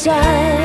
在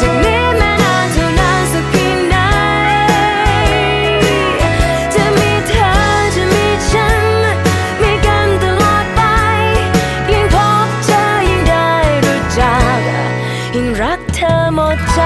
จากนี้แม้นานเท่านานสักพีไหนจะมีเธอจะมีฉัน มีกันตลอดไป ยิ่งพบเจอยิ่งได้รู้จัก ยิ่งรักเธอหมดใจ